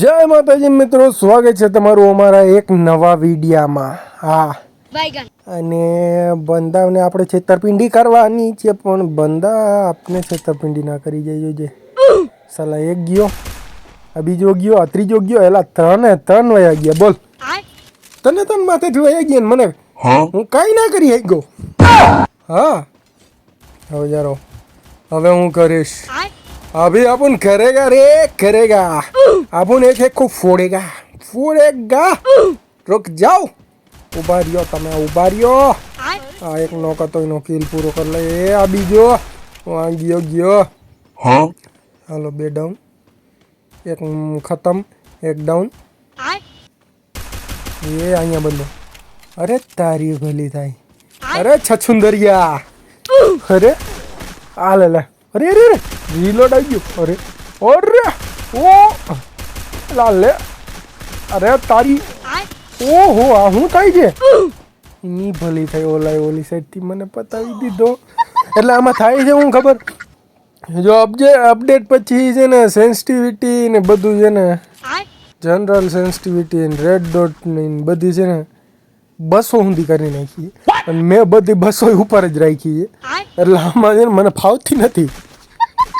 જય માતાજી મિત્રો સ્વાગત છે તમારું અમારા એક નવા વિડીયામાં. હા. અને બંદાને આપણે છેતરપિંડી કરવાની છે પણ બંદા આપણે છેતરપિંડી ના કરી જઈએ છે સલા એક ગયો આ બીજો ગયો આ ત્રીજો ગયો એલા ત્રણે ત્રણ વયા ગયા બોલ. તને તને માથે માથેથી વયા ગયા ને મને. હું? કાંઈ ના કરી ગયો હા. હવે જારો. હવે હું કરીશ. अभी अपन करेगा रे करेगा अपन एक एक को फोड़ेगा फोड़ेगा रुक जाओ ઉભા રહ્યો તમે ઉભા રહ્યો I. આ એક નોક હતો એનો કિલ પૂરો કરી લે એ આ બીજો આ ગયો ગયો હાલો બે ડાઉન એક મ, ખતમ એક ડાઉન I. એ અહીંયા બંધો અરે તારી ભલી થાય અરે છછુંદરિયા અરે આ લે લે અરે અરે અરે રીલોડ આવી ગયો અરે અરે ઓ લા લે અરે તારી I. ઓહો આ શું થાય છે ની ભલી થઈ ઓલા ઓલી સાઈડથી મને પતાવી દીધો એટલે આમાં થાય છે હું ખબર જો અપડે અપડેટ પછી છે ને સેન્સિટિવિટી ને બધું છે ને I. જનરલ સેન્સિટિવિટી ને રેડ ડોટ ને બધી છે ને બસો સુધી કરી નાખી છે. અને મેં બધી બસો ઉપર જ રાખી છે I. એટલે આમાં છે ને મને ફાવતી નથી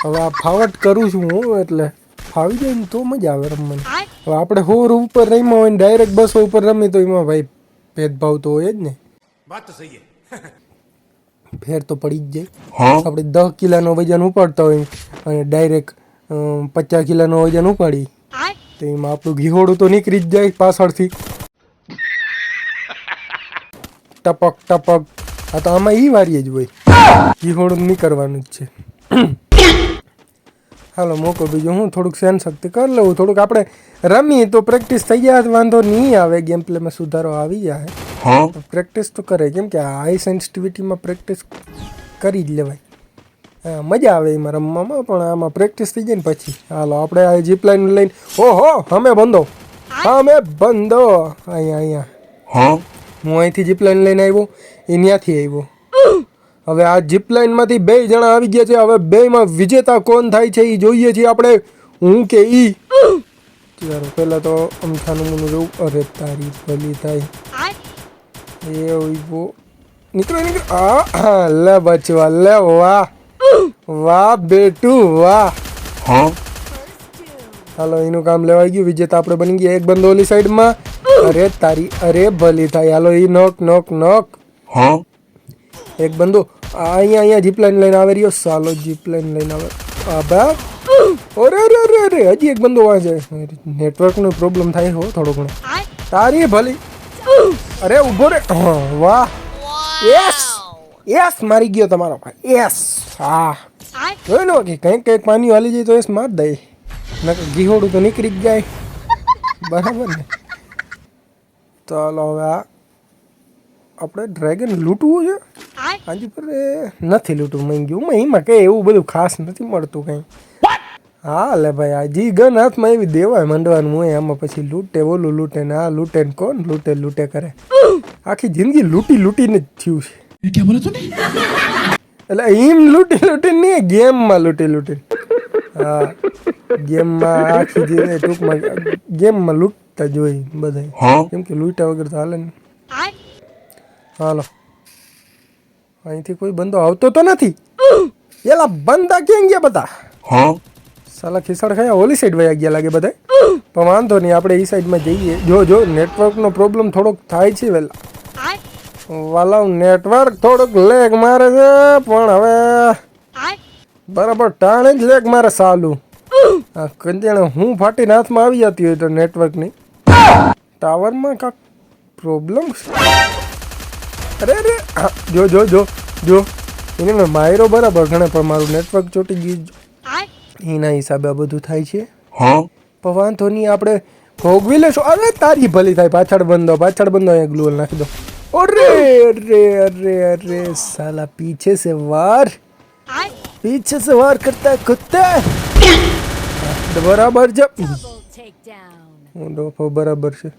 હવે આ ફાવટ કરું છું હું એટલે ફાવી જાય ને તો મજા આવે રમવાની. હવે આપણે હોર ઉપર રમ્યા હોય ને ડાયરેક્ટ બસો ઉપર રમી તો એમાં ભાઈ ભેદભાવ તો હોય જ ને. ફેર તો પડી જ જાય. આપણે દસ કિલાનો વજન ઉપાડતા હોય અને ડાયરેક્ટ પચાસ કિલાનો વજન ઉપાડી. તો એમાં આપણું ઘીહોડું તો નીકળી જ જાય પાછળથી. ટપક ટપક. આ તો આમાં એ વારીએ જ હોય. ઘીહોડું નહીં કરવાનું જ છે. હાલો મોકો બીજું. હું થોડુંક સહન શક્તિ કરી લઉં. થોડુંક આપણે રમી તો પ્રેક્ટિસ થઈ જાય વાંધો નહીં આવે. ગેમ પ્લેમાં સુધારો આવી જાય. પ્રેક્ટિસ તો કરે કેમ કે હાઈ સેન્સિટિવિટીમાં પ્રેક્ટિસ કરી જ લેવાય. મજા આવે એમાં રમવામાં પણ આમાં પ્રેક્ટિસ થઈ જાય ને પછી. હાલો આપણે આ જીપ લાઈન લઈને ઓહો અમે બંધો. અમે બંધો. અહીંયા અહીંયા. હું? અહીંથી જીપ લાઈન લઈને આવ્યો. એ ત્યાંથી આવ્યો. હવે આ જીપ લાઈનમાંથી બે જણા આવી ગયા છે. હવે બેમાં વિજેતા કોણ થાય છે એ જોઈએ છીએ આપણે. હું કે ઈ? ચાલો પહેલાં તો અમથાનું મને જોઉં. અરે તારી ભલી થાય. એ ઊભો નીકળો નીકળો. આ હા લે બચવા લે વાહ. વાહ બેટું વાહ. હાલો એનું કામ લેવાઈ ગયું. વિજેતા આપણે બની ગયા એક બંદો ઓલી સાઈડમાં. અરે તારી અરે ભલી થાય. હાલો એ નોક નોક નોક. એક બંદો અહીંયા અહીંયા જીપ લાઈન આવે રહ્યો. સાલો જીપ લાઈન આવે. આ બા અરે અરે અરે અરે હજી એક બંદો વાંચે નેટવર્કનો પ્રોબ્લેમ થાય હો થોડો ઘણો. તારી ભલી. અરે ઊભો રે. વાહ. યસ યસ મારી ગયો તમારો ભાઈ. યસ હા. જોઈ લો કે કંઈક કંઈક પાણી વાલી જાય તો યસ માર દે નકર ઘીહોડું તો નીકળી જ જાય. બરાબર ને? ચાલો હવે આ આપણે ડ્રેગન લૂંટવું છે? હાજી પર નથી લૂંટવું માંગ્યું ગયું એમાં કંઈ એવું બધું ખાસ નથી મળતું કંઈ. હા લે ભાઈ આ જી ગન હાથમાં એવી દેવાય માંડવાનું હોય એમાં પછી લૂંટે ઓલું લૂંટે ને આ લૂંટે ને કોણ લૂંટે લૂંટે કરે. આખી જિંદગી લૂંટી લૂંટીને જ થયું છે. એટલે એમ લૂંટી લૂંટીને નહીં ગેમમાં લૂંટી લૂંટીને. હા ગેમમાં આખી જિંદગી ટૂંકમાં ગેમમાં લૂંટતા જોઈ બધા કેમ કે લૂંટા વગર તો હાલે ને. હાલો. અહીંથી કોઈ બંદો આવતો તો નથી? એલા બંદા કેમ ગયા બધા? સાલા ખિસડ ખાયા ઓલી સાઈડ વયા ગયા લાગે બધા પણ વાંધો નહીં આપણે એ સાઈડમાં જઈએ. જો જો નેટવર્કનો પ્રોબ્લેમ થોડોક થાય છે વેલા. I. વાલા નેટવર્ક થોડોક લેગ મારે છે પણ હવે બરાબર ટાણે જ લેગ મારે સાલું. કંજાણે હું ફાટીને હાથમાં આવી જતી હોય તો નેટવર્કની ટાવરમાં કાંક પ્રોબ્લેમ અરે અરે જો જો જો જો. એને મેં માયરો બરાબર ગણે પણ મારું નેટવર્ક ચોટી ગયું એના હિસાબે આ બધું થાય છે. પણ વાંધો નહીં આપણે ભોગવી લેશું. અરે તારી ભલી થાય પાછળ બંધો પાછળ બંધો અહીંયા ગ્લુઅલ નાખી દો. અરે અરે અરે અરે સાલા પીછે સે વાર. પીછે સે વાર કરતા કુત્તા બરાબર છે. બરાબર છે.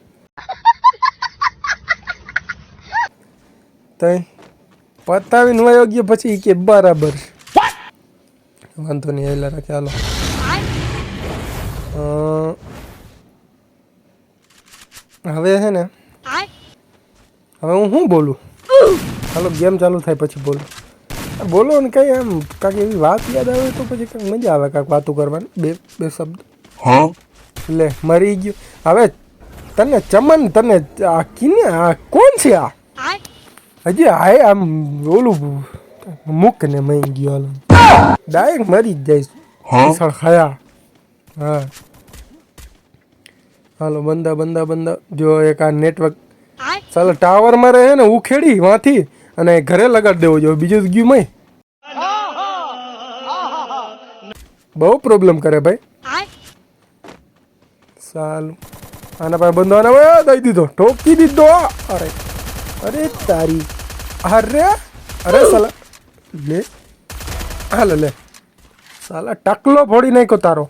તઈ પતાવીને વયો ગયો પછી કે બરાબર. વાંધો નહીં એલા રાખે હાલો. હવે છે ને? હવે હું શું બોલું? હાલો ગેમ ચાલુ થાય પછી બોલું. બોલો ને કંઈ એમ કાંક એવી વાત યાદ આવે તો પછી કંઈક મજા આવે કાંઈક વાતો કરવાની બે બે શબ્દ. લે મરી ગયો. હવે તને ચમન તને આ કિને આ કોણ છે આ? હજી હાય આમ ઓલું મૂક ને મઈ ગયો હાલો ડાયરેક્ટ મરી જ જઈશ પીસળ ખાયા હા હાલો બંદા બંદા બંદા જો એક આ નેટવર્ક ચાલો ટાવરમાં રહે ને ઉખેડી વાંથી અને ઘરે લગાડી દેવો જોઈએ બીજું ગયું મય બહુ પ્રોબ્લેમ કરે ભાઈ સાલું આના પાસે બંધો આના દઈ દીધો ઠોકી દીધો અરે અરે તારી. અરે અરે સાલા. લે. હાલે લે સાલા ટકલો ફોડી નાખ્યો તારો.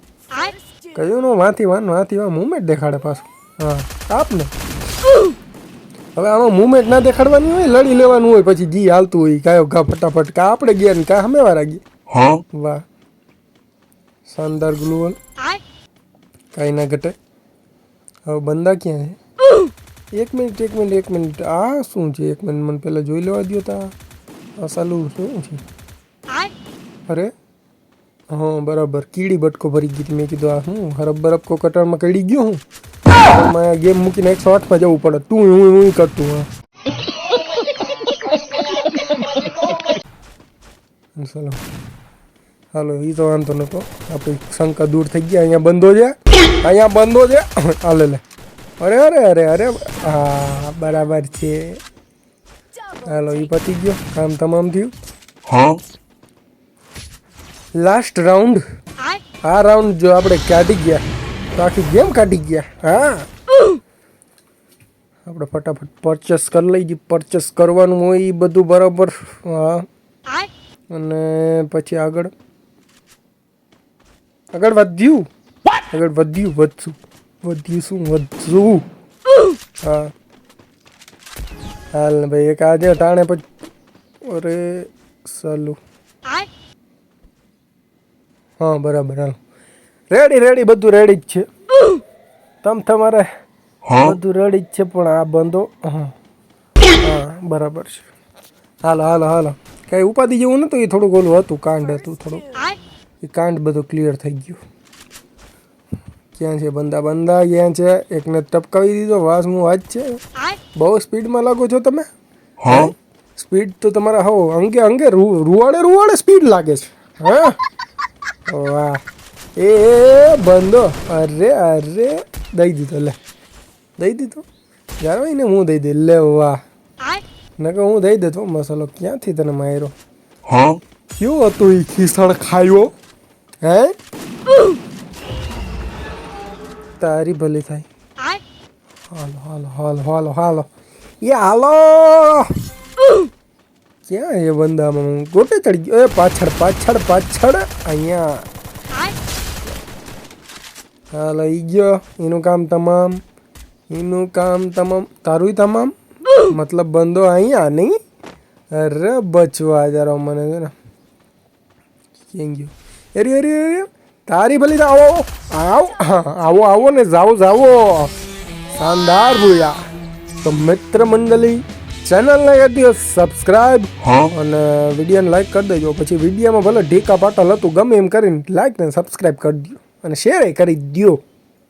કયું નો? વાંથી વાન વાંથી વાન. મુમેન્ટ દેખાડે પાછું. હા આપને હવે આમાં મુમેન્ટ ના દેખાડવાની હોય લડી લેવાનું હોય પછી જી હાલતું હોય કાયો ઘા ફટાફટ. કા આપણે ગયા ને કા અમે વાળા ગયા? વાહ. શાનદાર ગ્લુઅલ કાંઈ ના ઘટે. હવે બંદા ક્યાં છે એક મિનિટ એક મિનિટ એક મિનિટ. આ શું છે? એક મિનિટ મને પહેલાં જોઈ લેવા દો તા. આ સાલું શું છે? અરે? હા, બરાબર. કીડી બટકો ભરી ગઈ. મેં કીધું, આ હું હરબ બરબ કો કટરમાં કડી ગયો હું? મેં ગેમ મૂકીને એકસો આઠમાં જવું પડે. તું હું હું કરતું હા ચાલો હાલો એ તો વાંધો નતો. આપણી શંકા દૂર થઈ ગયા. અહીંયા બંધો છે. અહીંયા બંધો છે. હાલે, લે. અરે અરે અરે અરે. હા બરાબર છે. હાલો એ પતી ગયો. કામ તમામ થયું? હા. લાસ્ટ રાઉન્ડ આ રાઉન્ડ જો આપણે કાઢી ગયા તો આખી ગેમ કાઢી ગયા. હા. આપણે ફટાફટ પરચેસ કરી લઈએ પરચેસ કરવાનું હોય એ બધું બરાબર. હા. અને પછી આગળ? આગળ વધ્યું? આગળ વધ્યું વધશું વધ્યું શું વધશું હા. હાલ ને ભાઈ એક આજે ટાણે પછી અરે સાલું. હા બરાબર હાલ. રેડી રેડી બધું રેડી જ છે. તમ તમારે બધું રેડી જ છે પણ આ બંધો હા હા બરાબર છે. હાલો હાલો હાલો. કાંઈ ઉપાધિ જેવું નતું એ થોડુંક ઓલું હતું કાંડ હતું થોડુંક. એ કાંડ બધું ક્લિયર થઈ ગયું. ક્યાં છે? બંદા બંદા ક્યાં છે? એકને ટપકાવી દીધો વાસ હું આજ છે. બહુ સ્પીડમાં લાગો છો તમે? હા. સ્પીડ તો તમારા હો અંગે અંગે રૂવાડે રૂવાડે સ્પીડ લાગે છે. હા? વાહ. એ બંધો અરે અરે. દઈ દીધો લે. દઈ દીધો? જાણો ને હું દઈ દે લે વાહ. નકર હું દઈ દેતો મસાલો ક્યાંથી તને માર્યો? હા. કયું હતું એ ખીસણ ખાયો? હે? તારી ભલી થાય. હાલો હાલો હાલો હાલો હાલો. એ હાલો. ક્યાં એ બંદામાં ગોટે ચડી ગયો. એ પાછળ પાછળ પાછળ. અહીંયા. હાલો ઈ ગયો. એનું કામ તમામ. એનું કામ તમામ. તારું તમામ? મતલબ બંધો અહીંયા નહીં? અરે બચવા જરા મને છે ને. કેમ ગયો? અરે અરે અરે. તારી ભલી આવો આવો આવો આવો ને જાઓ જાઓ. શાનદાર ભૂયા તો મિત્ર મંડળી ચેનલને કરી દો સબસ્ક્રાઇબ અને વિડીયોને લાઈક કરી દેજો. પછી વિડીયોમાં ભલે ઢીકા પાટલ હતું ગમે એમ કરીને લાઈક ને સબસ્ક્રાઇબ કરી દો અને શેર કરી દો